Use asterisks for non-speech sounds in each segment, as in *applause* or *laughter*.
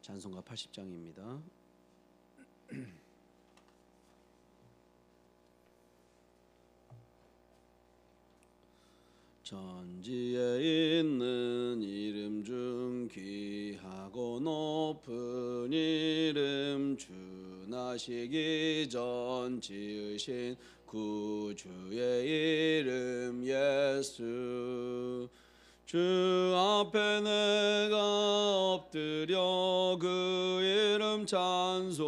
찬송가 80장입니다. 천지에 *clears throat* 있는 이름 중 귀하고 높은 이름 주 나시기 전 지으신 구주의 이름 예수 주 앞에 내가 엎드려 그 이름 찬송함은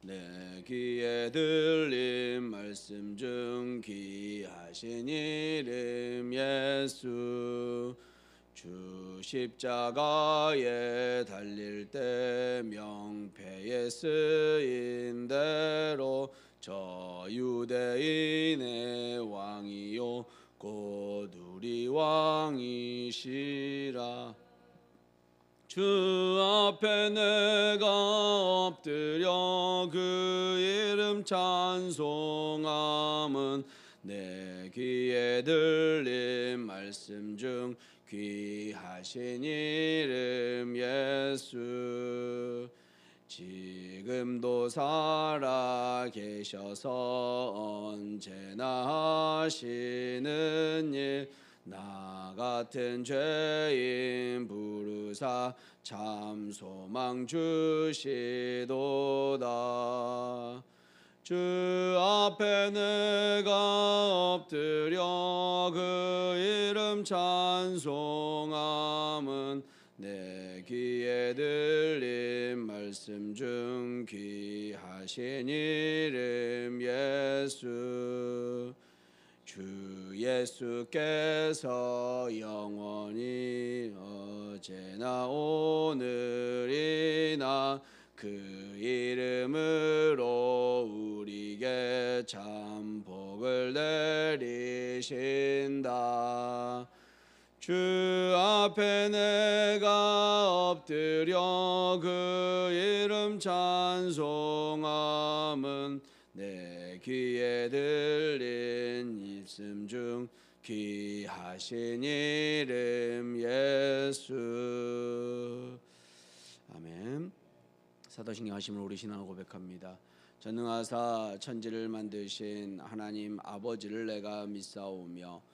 내 귀에 들린 말씀 중 귀하신 이름 예수. 주 십자가에 달릴 때 명패에 쓰인 대로 저 유대인의 왕이요 곧 우리 왕이시라. 주 앞에 내가 엎드려 그 이름 찬송함은 내 귀에 들린 말씀 중 귀하신 이름 예수 지금도 살아 계셔서 언제나 하시는 일. 나 같은 죄인 부르사 참 소망 주시도다. 주 앞에 내가 엎드려 그 이름 찬송함은 내 귀에 들린 말씀 중 귀하신 이름 예수. 주 예수께서 영원히 어제나 오늘이나 그 이름으로 우리에게 참 복을 내리신다 주 앞에 내가 엎드려 그 이름 찬송함은 내 귀에 들린 입씀 중 귀하신 이름 예수. 아멘. 사도신경 하심을 우리 신앙을 고백합니다. 전능하사 천지를 만드신 하나님 아버지를 내가 믿사오며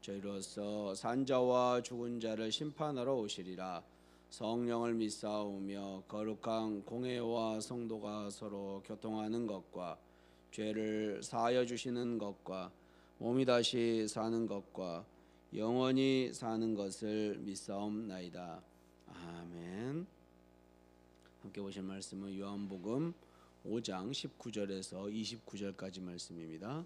저희로서 산자와 죽은 자를 심판하러 오시리라. 성령을 믿사오며 거룩한 공회와 성도가 서로 교통하는 것과 죄를 사하여 주시는 것과 몸이 다시 사는 것과 영원히 사는 것을 믿사옵나이다. 아멘. 함께 보실 말씀은 요한복음 5장 19절에서 29절까지 말씀입니다.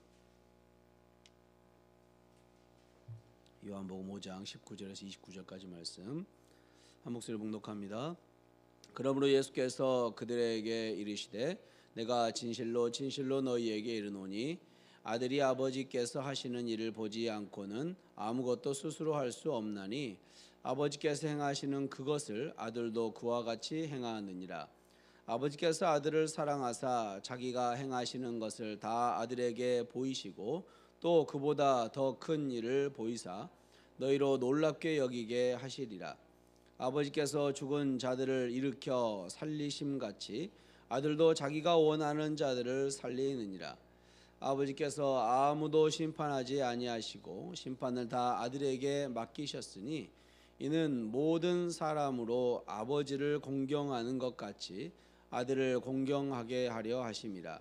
요한복음 5장 19절에서 29절까지 말씀 한 목소리 봉독합니다. 그러므로 예수께서 그들에게 이르시되 내가 진실로 진실로 너희에게 이르노니 아들이 아버지께서 하시는 일을 보지 않고는 아무것도 스스로 할 수 없나니 아버지께서 행하시는 그것을 아들도 그와 같이 행하느니라. 아버지께서 아들을 사랑하사 자기가 행하시는 것을 다 아들에게 보이시고 또 그보다 더 큰 일을 보이사 너희로 놀랍게 여기게 하시리라. 아버지께서 죽은 자들을 일으켜 살리심 같이 아들도 자기가 원하는 자들을 살리느니라. 아버지께서 아무도 심판하지 아니하시고 심판을 다 아들에게 맡기셨으니 이는 모든 사람으로 아버지를 공경하는 것 같이 아들을 공경하게 하려 하심이라.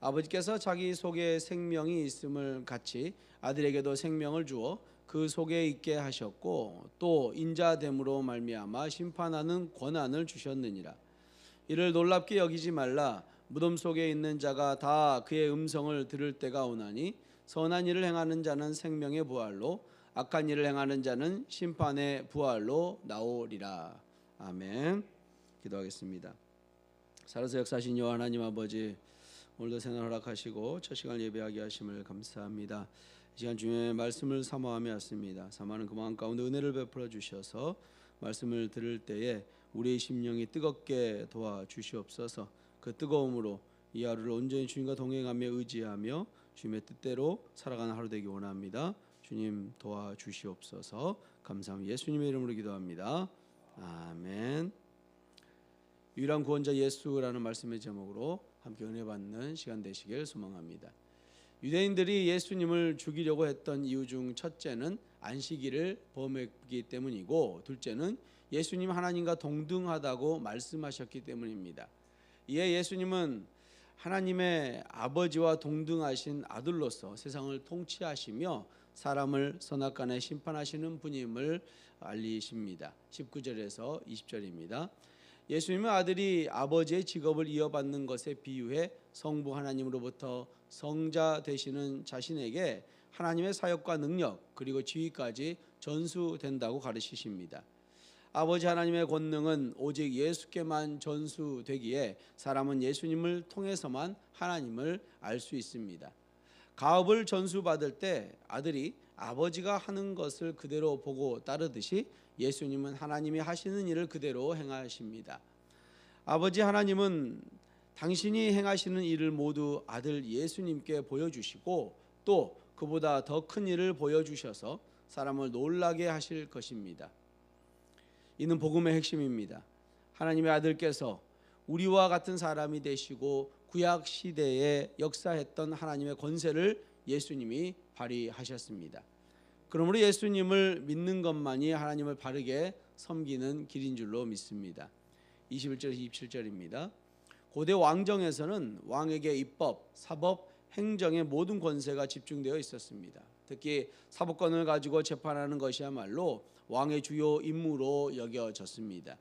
아버지께서 자기 속에 생명이 있음을 같이 아들에게도 생명을 주어 그 속에 있게 하셨고 또 인자됨으로 말미암아 심판하는 권한을 주셨느니라. 이를 놀랍게 여기지 말라. 무덤 속에 있는 자가 다 그의 음성을 들을 때가 오나니 선한 일을 행하는 자는 생명의 부활로 악한 일을 행하는 자는 심판의 부활로 나오리라. 아멘. 기도하겠습니다. 살아서 역사하신 여호와 하나님 아버지 오늘도 생을 허락하시고 첫 시간 예배하게 하심을 감사합니다. 이 시간 중에 말씀을 사모하며 왔습니다. 사모하는 그 마음 가운데 은혜를 베풀어 주셔서 말씀을 들을 때에 우리의 심령이 뜨겁게 도와 주시옵소서. 그 뜨거움으로 이 하루를 온전히 주님과 동행하며 의지하며 주님의 뜻대로 살아가는 하루 되기 원합니다. 주님 도와 주시옵소서. 감사합니다. 예수님의 이름으로 기도합니다. 아멘. 유일한 구원자 예수라는 말씀의 제목으로 함께 은혜 받는 시간 되시길 소망합니다. 유대인들이 예수님을 죽이려고 했던 이유 중 첫째는 안식일을 범했기 때문이고 둘째는 예수님 하나님과 동등하다고 말씀하셨기 때문입니다. 이에 예수님은 하나님의 아버지와 동등하신 아들로서 세상을 통치하시며 사람을 선악간에 심판하시는 분임을 알리십니다. 19절에서 20절입니다. 예수님은 아들이 아버지의 직업을 이어받는 것에 비유해 성부 하나님으로부터 성자 되시는 자신에게 하나님의 사역과 능력 그리고 지위까지 전수된다고 가르치십니다. 아버지 하나님의 권능은 오직 예수께만 전수되기에 사람은 예수님을 통해서만 하나님을 알 수 있습니다. 가업을 전수받을 때 아들이 아버지가 하는 것을 그대로 보고 따르듯이 예수님은 하나님이 하시는 일을 그대로 행하십니다. 아버지 하나님은 당신이 행하시는 일을 모두 아들 예수님께 보여주시고 또 그보다 더 큰 일을 보여주셔서 사람을 놀라게 하실 것입니다. 이는 복음의 핵심입니다. 하나님의 아들께서 우리와 같은 사람이 되시고 구약 시대에 역사했던 하나님의 권세를 예수님이 발휘하셨습니다. 그러므로 예수님을 믿는 것만이 하나님을 바르게 섬기는 길인 줄로 믿습니다. 21절 27절입니다. 고대 왕정에서는 왕에게 입법, 사법, 행정의 모든 권세가 집중되어 있었습니다. 특히 사법권을 가지고 재판하는 것이야말로 왕의 주요 임무로 여겨졌습니다.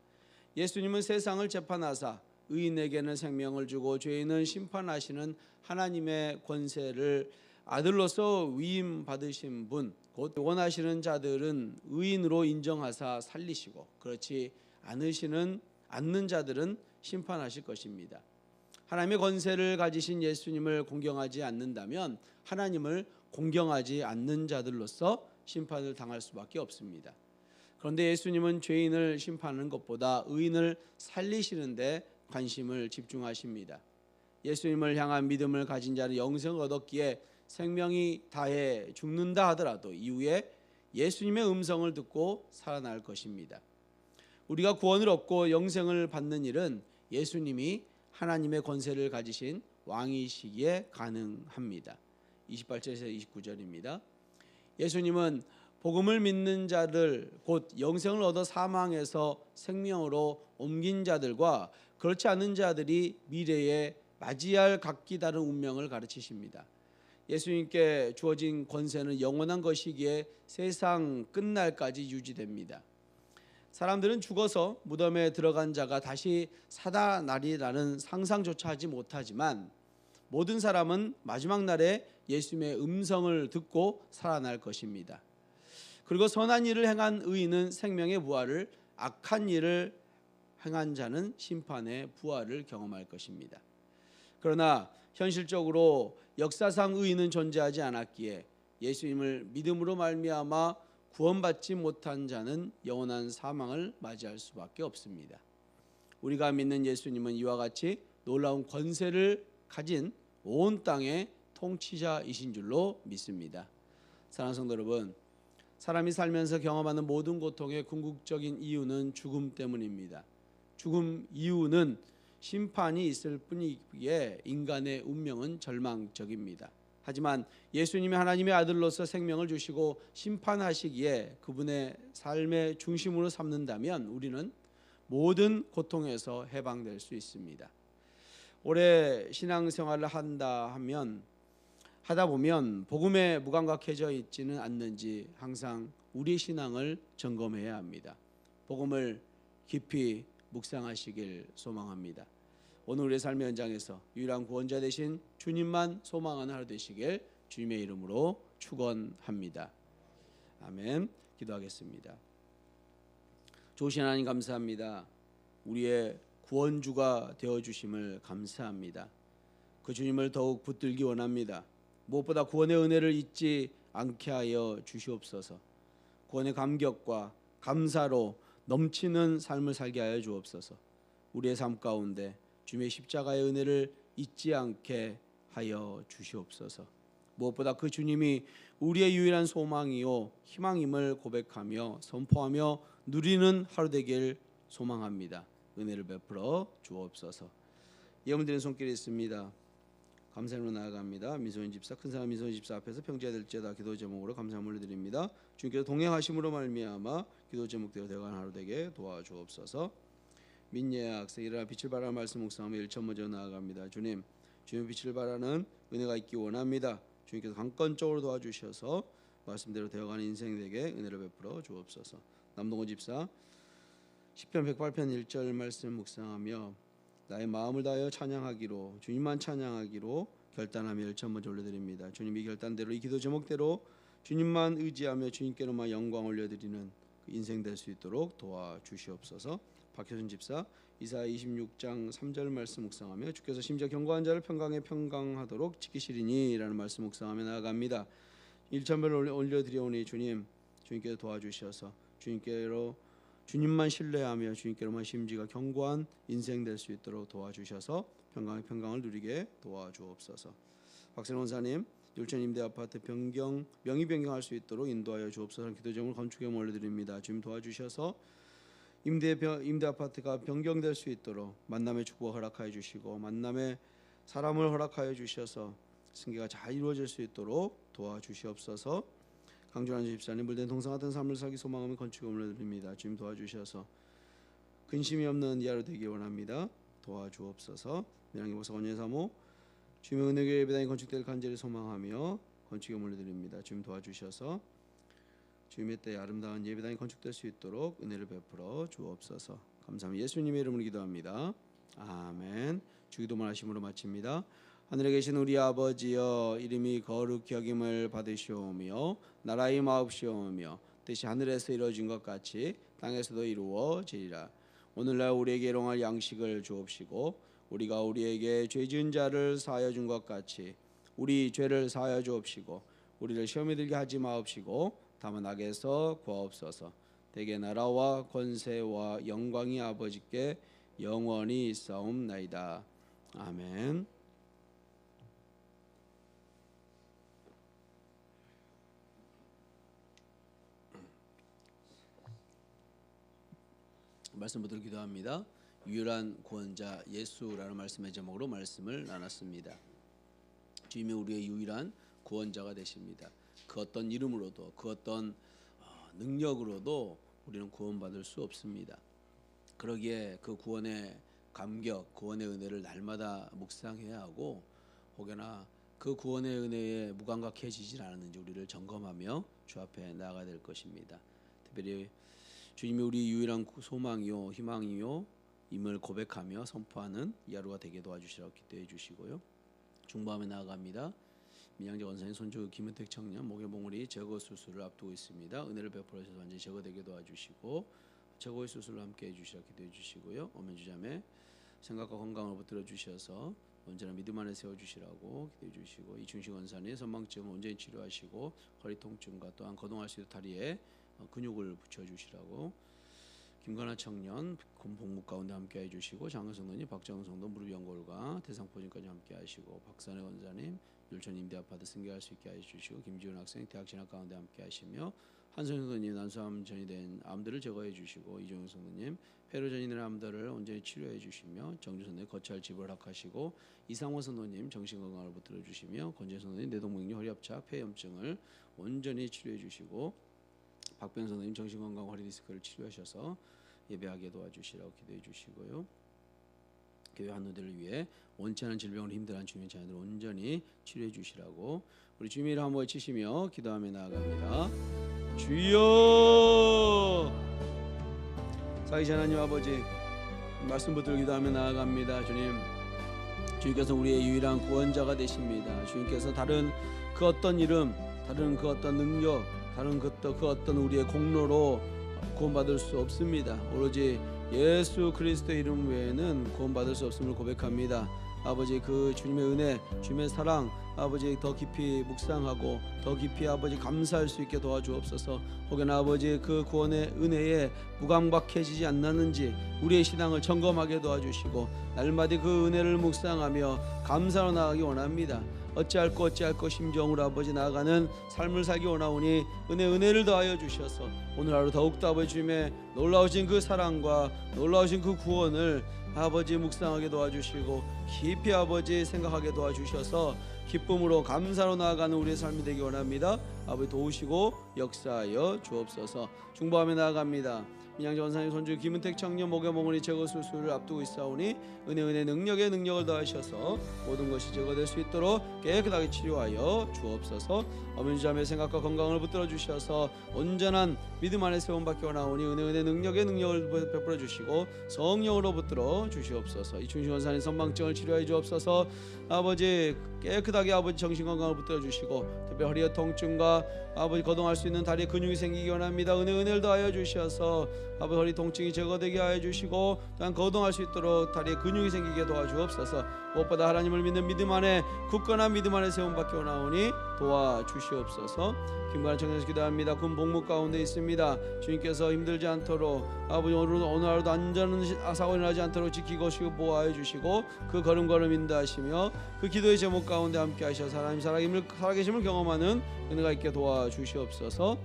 예수님은 세상을 재판하사 의인에게는 생명을 주고 죄인은 심판하시는 하나님의 권세를 아들로서 위임 받으신 분, 곧 원하시는 자들은 의인으로 인정하사 살리시고 그렇지 않으시는 않는 자들은 심판하실 것입니다. 하나님의 권세를 가지신 예수님을 공경하지 않는다면 하나님을 공경하지 않는 자들로서 심판을 당할 수밖에 없습니다. 그런데 예수님은 죄인을 심판하는 것보다 의인을 살리시는데 관심을 집중하십니다. 예수님을 향한 믿음을 가진 자는 영생을 얻었기에 생명이 다해 죽는다 하더라도 이후에 예수님의 음성을 듣고 살아날 것입니다. 우리가 구원을 얻고 영생을 받는 일은 예수님이 하나님의 권세를 가지신 왕이시기에 가능합니다. 28절에서 29절입니다. 예수님은 복음을 믿는 자들 곧 영생을 얻어 사망에서 생명으로 옮긴 자들과 그렇지 않은 자들이 미래에 맞이할 각기 다른 운명을 가르치십니다. 예수님께 주어진 권세는 영원한 것이기에 세상 끝날까지 유지됩니다. 사람들은 죽어서 무덤에 들어간 자가 다시 살아나리라는 상상조차 하지 못하지만 모든 사람은 마지막 날에 예수님의 음성을 듣고 살아날 것입니다. 그리고 선한 일을 행한 의인은 생명의 부활을 악한 일을 행한 자는 심판의 부활을 경험할 것입니다. 그러나 현실적으로 역사상 의인은 존재하지 않았기에 예수님을 믿음으로 말미암아 구원받지 못한 자는 영원한 사망을 맞이할 수밖에 없습니다. 우리가 믿는 예수님은 이와 같이 놀라운 권세를 가진 온 땅의 통치자이신 줄로 믿습니다. 사랑하는 성도 여러분, 사람이 살면서 경험하는 모든 고통의 궁극적인 이유는 죽음 때문입니다. 죽음 이유는 심판이 있을 뿐이기에 인간의 운명은 절망적입니다. 하지만 예수님이 하나님의 아들로서 생명을 주시고 심판하시기에 그분의 삶의 중심으로 삼는다면 우리는 모든 고통에서 해방될 수 있습니다. 오래 신앙생활을 한다 하면 하다 보면 복음에 무감각해져 있지는 않는지 항상 우리 신앙을 점검해야 합니다. 복음을 깊이 묵상하시길 소망합니다. 오늘 우리의 삶의 현장에서 유일한 구원자 되신 주님만 소망하는 하루 되시길 주님의 이름으로 축원합니다. 아멘. 기도하겠습니다. 좋으신 하나님 감사합니다. 우리의 구원주가 되어 주심을 감사합니다. 그 주님을 더욱 붙들기 원합니다. 무엇보다 구원의 은혜를 잊지 않게 하여 주시옵소서. 구원의 감격과 감사로 넘치는 삶을 살게 하여 주옵소서. 우리의 삶 가운데 주님의 십자가의 은혜를 잊지 않게 하여 주시옵소서. 무엇보다 그 주님이 우리의 유일한 소망이요 희망임을 고백하며 선포하며 누리는 하루 되길 소망합니다. 은혜를 베풀어 주옵소서. 예언 드리는 손길이 있습니다. 감사로 나아갑니다. 미소인 집사 큰 사람 미소인 집사 앞에서 평지해야 될지다 기도 제목으로 감사함을 드립니다. 주님께서 동행하심으로 말미암아 기도 제목대로 되어가는 하루 되게 도와주옵소서. 민예 학생 일어나 빛을 발하는 말씀 묵상하며 일천 먼저 나아갑니다. 주님 주님의 빛을 발하는 은혜가 있기 원합니다. 주님께서 강건적으로 도와주셔서 말씀대로 되어가는 인생 되게 은혜를 베풀어 주옵소서. 남동원 집사 10편 108편 1절 말씀 묵상하며 나의 마음을 다하여 찬양하기로 주님만 찬양하기로 결단하며 일천 먼저 올려드립니다. 주님 이 결단대로 이 기도 제목대로 주님만 의지하며 주님께로만 영광 올려드리는 그 인생 될 수 있도록 도와주시옵소서. 박효준 집사 이사 26장 3절 말씀 묵상하며 주께서 심지어 경고한 자를 평강에 평강하도록 지키시리니라는 말씀 묵상하며 나아갑니다. 일천별을 올려드리오니 주님 주님께서 도와주셔서 주님께로 주님만 신뢰하며 주님께로만 심지가 견고한 인생 될 수 있도록 도와주셔서 평강의 평강을 누리게 도와주옵소서. 박세원 원사님 율천 임대 아파트 변경 명의 변경할 수 있도록 인도하여 주옵소서. 기도 제목을 건축에 올려드립니다. 주님 도와주셔서 임대 임대 아파트가 변경될 수 있도록 만남의 축복 허락하여 주시고 만남의 사람을 허락하여 주셔서 승계가 잘 이루어질 수 있도록 도와주시옵소서. 강준환 집사님 물된 동상 같은 삶을 살기 소망하며 건축에 올려드립니다. 주님 도와주셔서 근심이 없는 이하로 되기 원합니다. 도와주옵소서. 미랑기 보사 원예 사모 주님의 은혜교회 예배당이 건축될 간절히 소망하며 건축에 올려드립니다. 주님 도와주셔서 주님의 때에 아름다운 예배당이 건축될 수 있도록 은혜를 베풀어 주옵소서. 감사합니다. 예수님의 이름으로 기도합니다. 아멘. 주기도만 하심으로 마칩니다. 하늘에 계신 우리 아버지여 이름이 거룩히 여김을 받으시오며 나라의 마옵시오며 뜻이 하늘에서 이루어진 것 같이 땅에서도 이루어지리라. 오늘날 우리에게 일용할 양식을 주옵시고 우리가 우리에게 죄 지은 자를 사하여 준 것 같이 우리 죄를 사하여 주옵시고 우리를 시험에 들게 하지 마옵시고 다만 악에서 구하옵소서. 대개 나라와 권세와 영광이 아버지께 영원히 있사옵나이다. 아멘. 말씀 붙들 기도합니다. 유일한 구원자 예수라는 말씀의 제목으로 말씀을 나눴습니다. 주님이 우리의 유일한 구원자가 되십니다. 그 어떤 이름으로도 그 어떤 어, 능력으로도 우리는 구원받을 수 없습니다. 그러기에 그 구원의 감격, 구원의 은혜를 날마다 묵상해야 하고 혹여나 그 구원의 은혜에 무감각해지질 않았는지 우리를 점검하며 주 앞에 나아가야 될 것입니다. 특별히 주님이 우리 유일한 소망이요 희망이요 임을 고백하며 선포하는 이 하루가 되게 도와주시라고 기도해 주시고요. 중보하며 나아갑니다. 민양재 원사님 손주 김은택 청년 목요봉우리 제거 수술을 앞두고 있습니다. 은혜를 베풀어 주셔서 완전히 제거되게 도와주시고 제거의 수술을 함께 해주시라 기도해 주시고요. 오면 주자매 생각과 건강을 붙들어 주셔서 언제나 믿음 안에 세워 주시라고 기도해 주시고 이충식 원사님 선망증 온전히 치료하시고 허리 통증과 또한 거동할 수 있도록 다리에 어, 근육을 붙여 주시라고 김건아 청년 본목 가운데 함께 해주시고 장은성 의원님 박정은 성도 무릎 연골과 대상포진까지 함께 하시고 박산의 원사님 임대 아파트 승계할 수 있게 해주시고 김지훈 학생 대학 진학 가운데 함께 하시며 한성현 의원님 난소암 전이된 암들을 제거해 주시고 이종영 성도님 폐로 전이된 암들을 온전히 치료해 주시며 정주선님 거치할 집을 허락하시고 이상원 선도님 정신 건강을 붙들어 주시며 권재 선도님 뇌동맥류 허리압착 폐염증을 온전히 치료해 주시고 박변 선생님 정신 건강 허리 디스크를 치료하셔서 예배하게 도와주시라고 기도해 주시고요. 교회 한우들을 위해 원치 않은 질병으로 힘들어하는 주님의 자녀들 온전히 치료해 주시라고 우리 이름 한번 외치시며 기도하며 나아갑니다. 주여 사이시 하나님 아버지 말씀 붙들고 기도하며 나아갑니다. 주님 주님께서 우리의 유일한 구원자가 되십니다. 주님께서 다른 그 어떤 이름, 다른 그 어떤 능력, 다른 그 그 어떤 우리의 공로로 구원받을 수 없습니다. 오로지 예수 그리스도의 이름 외에는 구원받을 수 없음을 고백합니다. 아버지 그 주님의 은혜, 주님의 사랑, 아버지 더 깊이 묵상하고 더 깊이 아버지 감사할 수 있게 도와주옵소서. 혹여나 아버지 그 구원의 은혜에 무감각해지지 않았는지 우리의 신앙을 점검하게 도와주시고 날마다 그 은혜를 묵상하며 감사로 나가기 원합니다. 어찌할 것 어찌할 것 심정으로 아버지 나아가는 삶을 살기 원하오니 은혜 은혜를 더하여 주셔서 오늘 하루 더욱더 아버지 주님의 놀라우신 그 사랑과 놀라우신 그 구원을 아버지 묵상하게 도와주시고 깊이 아버지 생각하게 도와주셔서 기쁨으로 감사로 나아가는 우리의 삶이 되기 원합니다. 아버지 도우시고 역사하여 주옵소서. 중보하며 나아갑니다. 민양자 원사님 손주 김은택 청년 목욕 몽원이 제거 수술을 앞두고 있사오니 은혜 은혜 능력에 능력을 더하셔서 모든 것이 제거될 수 있도록 깨끗하게 치료하여 주옵소서. 어머니 자매의 생각과 건강을 붙들어 주셔서 온전한 믿음 안에 세움받기 원하오니 은혜 은혜 능력에 능력을 베풀어 주시고 성령으로 붙들어 주시옵소서. 이 중심 원사님 선망증을 치료해 주옵소서. 아버지 깨끗하게 아버지 정신 건강을 붙들어 주시고 특히 허리의 통증과 아버지 거동할 수 있는 다리 근육이 생기기 원합니다. 은혜 은혜를 더하여 주셔서 아버지 허리 통증이 제거되게 하여 주시고 또한 거동할 수 있도록 다리에 근육이 생기게 도와주옵소서. 무엇보다 하나님을 믿는 믿음 안에 굳건한 믿음 안에 세움받기 원하오니 도와주시옵소서. 김관한 청년에서 기도합니다. 군 복무 가운데 있습니다. 주님께서 힘들지 않도록 아버지 오늘 오늘 하루도 안전한 사고 일어나지 않도록 지키고 시고 보호하여 주시고 그 걸음걸음 인도하시며 그 기도의 제목 가운데 함께 하셔서 하나님 살아계심을 살아계심을 경험하는 은혜가 있게 도와주시옵소서.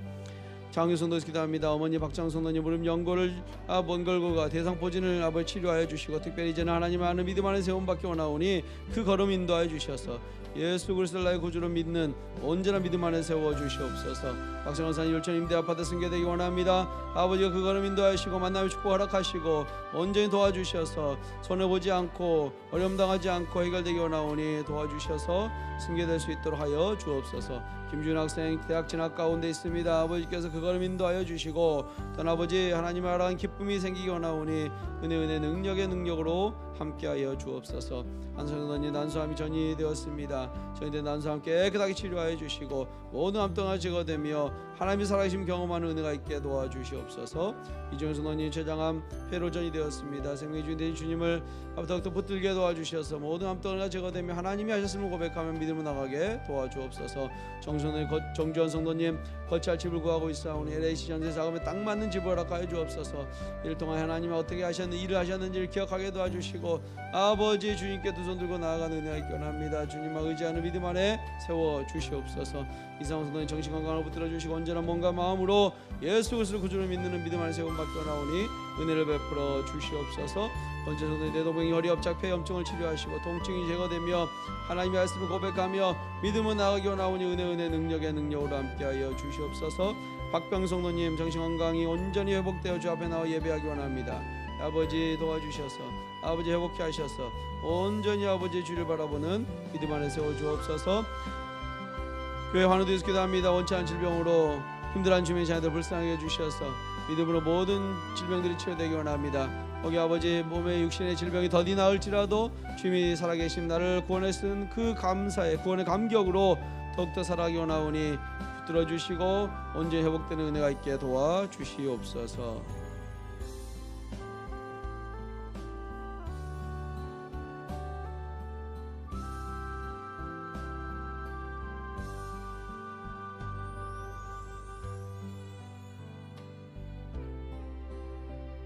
장유성도에서 기도합니다. 어머니 박장성도님 무릎 연골을 아, 먼 걸고가 대상포진을 아버지 치료하여 주시고 특별히 이제는 하나님 아는 믿음 안에 세움받기 원하오니 그 걸음 인도하여 주셔서 예수 그리스도를 나의 구주로 믿는 온전한 믿음 안에 세워 주시옵소서. 박성원사님 율천 임대 아파트 승계되기 원합니다. 아버지가 그 걸음 인도하시고 만남의 축복 허락하시고 온전히 도와주셔서 손해 보지 않고 어려움 당하지 않고 해결되기 원하오니 도와주셔서 승계될 수 있도록 하여 주옵소서. 김준 학생 대학 진학 가운데 있습니다. 아버지께서 그 걸음 인도하여 주시고 또 아버지 하나님의 아라한 기쁨이 생기기 원하오니 은혜 은혜 능력의 능력으로 함께하여 주옵소서. 한성도님 난수함이 전이 되었습니다. 저희들 난수함 깨끗하게 치료하여 주시고 모든 암동아 제거되며 하나님의 살아계심 경험하는 은혜가 있게 도와주시옵소서. 이종수 너님 최장암 폐로전이 되었습니다. 생명의 주인 되신 주님을 더욱더 붙들게 도와주셔서 모든 암동아가 제거되며 하나님이 하셨음을 고백하며 믿음으로 나가게 도와주옵소서. 정 선의 정주원 성도님 거치할 집을 구하고 있사오니 LAC 전세 자금에 딱 맞는 집을 허락하여 주옵소서. 이를 통해 하나님이 어떻게 하셨는지 일을 하셨는지를 기억하게 도와주시고 아버지 주님께 두 손 들고 나아가는 은혜가 있기 원합니다. 주님만 의지하는 믿음 안에 세워 주시옵소서. 이상원 성도님 정신 건강을 붙들어 주시고 언제나 몸과 마음으로 예수 그리스도를 구주로 믿는 믿음 안에 세움 받기 원하오니 은혜를 베풀어 주시옵소서. 번째 성도님 대동병이 허리 업착 폐 염증을 치료하시고 통증이 제거되며 하나님의 말씀을 고백하며 믿음은 나가기 원하오니 은혜 은혜 능력의 능력으로 함께하여 주시옵소서. 박병성도님 정신 건강이 온전히 회복되어 주 앞에 나와 예배하기 원합니다. 아버지 도와주셔서 아버지 회복케 하셔서 온전히 아버지 주를 바라보는 믿음 안에 세워 주옵소서. 교회 환우들에서 기도합니다. 원치 않은 질병으로 힘들어하는 주민 자녀들 불쌍하게 해주셔서 믿음으로 모든 질병들이 치료되기 원합니다. 거기 아버지 몸의 육신의 질병이 더디 나을지라도 주님이 살아계신 나를 구원해 쓴그 감사의 구원의 감격으로 더욱더 살아가기 원하오니 붙들어 주시고 언제 회복되는 은혜가 있게 도와 주시옵소서.